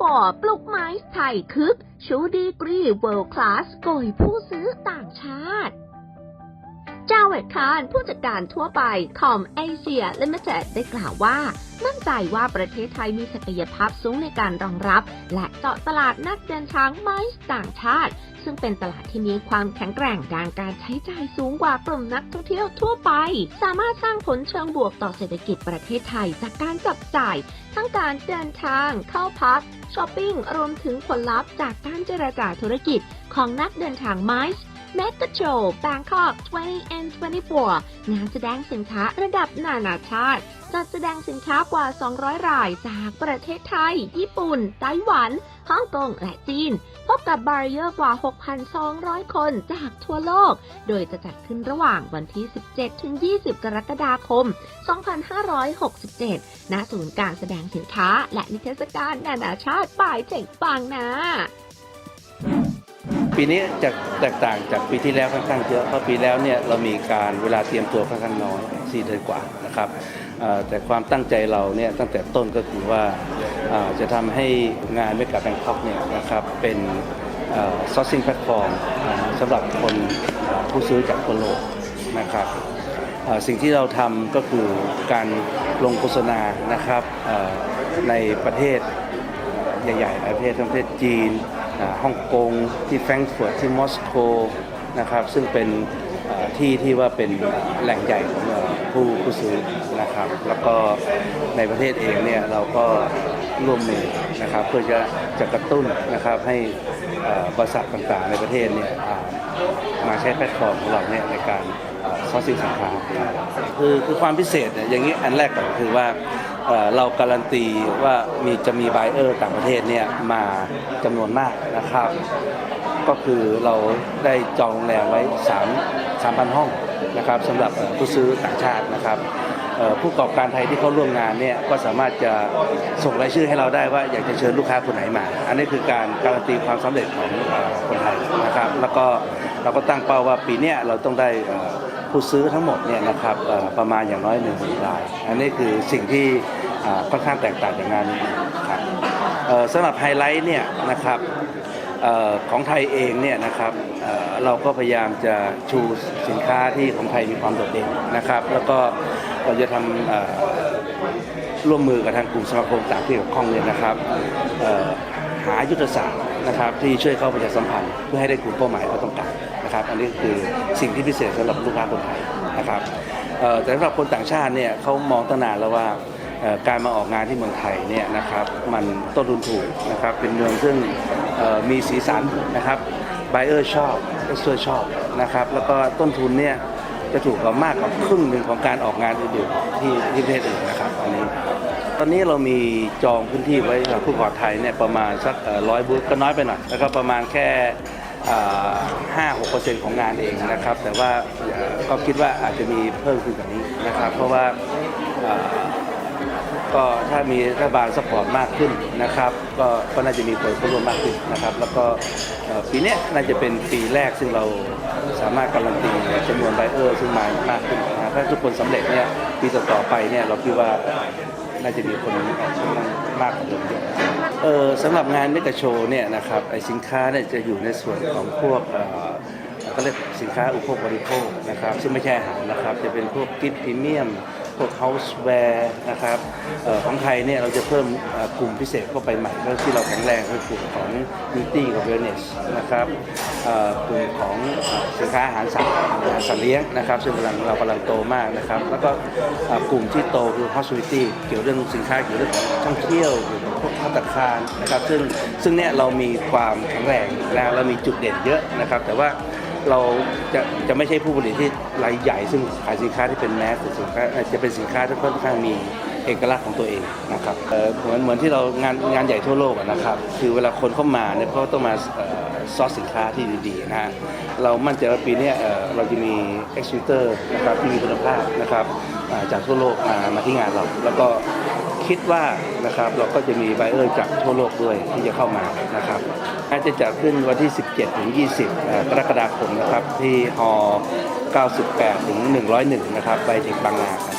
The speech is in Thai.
Bangkok 20 and 24ปลุกไม้ไทยคึก ชูดีกรี World Class โกยผู้ซื้อต่างชาติ เจ้าเวดคานผู้จัดการทั่วไปคอมเอเชียลิมิเต็ดได้กล่าวว่า มั่นใจว่าประเทศไทยมีศักยภาพสูงในการรองรับ และเจาะตลาดนักเดินทางไม้ต่างชาติ ซึ่งเป็นตลาดที่มีความแข็งแกร่งด้านการใช้จ่ายสูงกว่ากลุ่มนักท่องเที่ยวทั่วไป สามารถสร้างผลเชิงบวกต่อเศรษฐกิจประเทศไทยจากการจับจ่าย ทั้งการเดินทาง เข้าพัก ช้อปปิ้ง รวมถึงผลลัพธ์จากการเจรจาธุรกิจของนักเดินทางไม้ m e g a Show Bangkok 20 and 24 งานแสดงสินค้าระดับนานาชาติ จัดแสดงสินค้ากว่า 200 รายจากประเทศไทย ญี่ปุ่น ไต้หวัน ฮ่องกง และจีน พบกับบาริเออร์กว่า 6,200 คนจากทั่วโลก โดยจะจัดขึ้นระหว่างวันที่ 17 ถึง 20 กรกฎาคม 2567 ณ ศูนย์การแสดงสินค้า และนิทรรศการนานาชาติป่ายเจ๋งปังนะปีนี้จะแตกต่างจากปีที่แล้วค่อนข้างเยอะเพราะปีแล้วเนี่ยเรามีการเวลาเตรียมตัวค่อนข้างน้อย4เดือนกว่านะครับ แต่ความตั้งใจเราเนี่ยตั้งแต่ต้นก็คือว่าจะทำให้งานเมกะแบงคอกเนี่ยนะครับเป็นซอสซิ่งแพลตฟอร์มสำหรับคนผู้ซื้อจากทั่วโลกนะครับสิ่งที่เราทำก็คือการลงโฆษณานะครับในประเทศใหญ่ๆประเทศทั้งประเทศจีนฮ่องกงที่แฟรงก์เฟิร์ตที่มอสโกนะครับซึ่งเป็นที่ที่ว่าเป็นแหล่งใหญ่ของ ผู้ผู้ซื้อนะครับ แล้วก็ในประเทศเองเนี่ยเราก็ร่วมมือนะครับ เพื่อจะจะกระตุ้นนะครับให้บริษัทต่างๆ ในประเทศเนี่ยมาใช้แพลตฟอร์มของเราเนี่ยในการซอสซิ่งสินค้าคือคือความพิเศษเนี่ยอย่างนี้อันแรกก่อนคือว่าเอ่อเราการันตีว่ามีจะมีไบเออร์ต่างประเทศเนี่ยมาจำนวนมากนะครับ ก็คือเราได้จองโรงแรมไว้ 3 3,000 ห้อง นะครับสำหรับผู้ซื้อต่างชาตินะครับผู้ประกอบการไทยที่เขาร่วมงานเนี่ยก็สามารถจะส่งรายชื่อให้เราได้ว่าอยากจะเชิญลูกค้าคนไหนมา อันนี้คือการการันตีความสำเร็จของอคนไทยนะครับแล้วก็เราก็ตั้งเป้าว่าปีนี้เราต้องได้ผู้ซื้อทั้งหมดเนี่ยนะครับประมาณอย่างน้อยหนึ่งหมื่นราย อันนี้คือสิ่งที่ค่อนข้างแตกต่างจากงานอื่นๆครับสำหรับไฮไลท์เนี่ยนะครับ ของไทยเองเนี่ยนะครับเเราก็พยายามจะชูสินค้าที่ของไทยมีความโดดเด่นนะครับ แล้วก็เราจะทำร่วมมือกับทางกลุ่มสมาคมต่างที่เกี่ยวข้องเนี่ยนะครับหายุทธศาสตร์นะครับที่ช่วยเข้าประชาสัมพันธ์เพื่อให้ได้กลุ่มเป้าหมายเขาต้องการนะครับ อันนี้คือสิ่งที่พิเศษสำหรับลูกค้าคนไทยนะครับแต่สำหรับคนต่างชาติเนี่ยเขามองตั้งนานแล้วว่าการมาออกงานที่เมืองไทยเนี่ยนะครับมันต้นทุนถูกนะครับเป็นเมืองซึ่ง มีสีสันนะครับไบเออร์ชอบเอสเซอร์ชอบนะครับแล้วก็ต้นทุนเนี่ยจะถูกกว่ามากกว่าครึ่งหนึ่งของการออกงานอื่นๆที่ที่ประเทศอื่นนะครับอันนี้ ตอนนี้เรามีจองพื้นที่ไว้สำหรับผู้ประกอบไทยเนี่ยประมาณสักร้อยบูธก็น้อยไปหน่อยแล้วก็ประมาณแค่ห้าหกเปอร์เซ็นต์ของงานเองนะครับ แต่ว่าก็คิดว่าอาจจะมีเพิ่มขึ้นกว่านี้นะครับ เพราะว่า ก็ถ้ามีรัฐบาลสปอร์ตมากขึ้นนะครับ ก็ก็น่าจะมีคนเข้าร่วมมากขึ้นนะครับ แล้วก็ปีนี้น่าจะเป็นปีแรกซึ่งเราสามารถการันตีจำนวนไบเออร์ซึ่งมามากขึ้นนะถ้าทุกคนสำเร็จเนี่ยปีต่อๆไปเนี่ยเราคิดว่าน่าจะมีคนมากกว่าเดิมเยอะเออสำหรับงานเมกะโชว์เนี่ยนะครับไอสินค้าเนี่ยจะอยู่ในส่วนของพวกก็เรียกสินค้าอุปโภคบริโภคนะครับ ซึ่งไม่ใช่อาหารนะครับ จะเป็นพวกกิฟต์พรีเมียม พวกเฮาส์แวร์นะครับออของไทยเนี่ยเราจะเพิ่มกลุ่มพิเศษเข้าไปใหม่ก็ที่เราแข็งแรงคือกลุ่มของ beauty กับ wellness นะครับกลุ่มของสินค้าอาหารสัตว์อาหารสัตว์เลี้ยงนะครับซึ่งกำลังเรากำลังโตมากนะครับ แล้วก็กลุ่มที่โตคือ hospitality เกี่ยวเรื่องสินค้าเกี่ยวเรื่องท่องเที่ยวเกี่ยวกับพวกพัตตาคารนะครับซึ่งซึ่งเนี่ยเรามีความแข็งแรงนะเรามีจุดเด่นเยอะนะครับ แต่ว่า เราจะจะไม่ใช่ผู้ผลิตที่รายใหญ่ซึ่งขายสินค้าที่เป็นแมสสินค้าจะเป็นสินค้าที่ค่อนข้างมีเอกลักษณ์ของตัวเองนะครับเหมือนเหมือนที่เรางานงานใหญ่ทั่วโลกนะครับ คือเวลาคนเข้ามาเนี่ยเขาต้องมาซอสสินค้าที่ดีๆนะฮะเรามั่นใจว่าปีนี้เราจะมี e x h i b i t o r นะครับที่มีคุณภาพนะครับจากทั่วโลกมามาที่งานเรา แล้วก็ คิดว่านะครับเราก็จะมีไบเออร์จากทั่วโลกด้วยที่จะเข้ามานะครับอาจจะจัดขึ้นวันที่ 17 ถึง 20 กรกฎาคมนะครับที่ฮอ98 ถึง 101 นะครับไปถึงบางนาครับ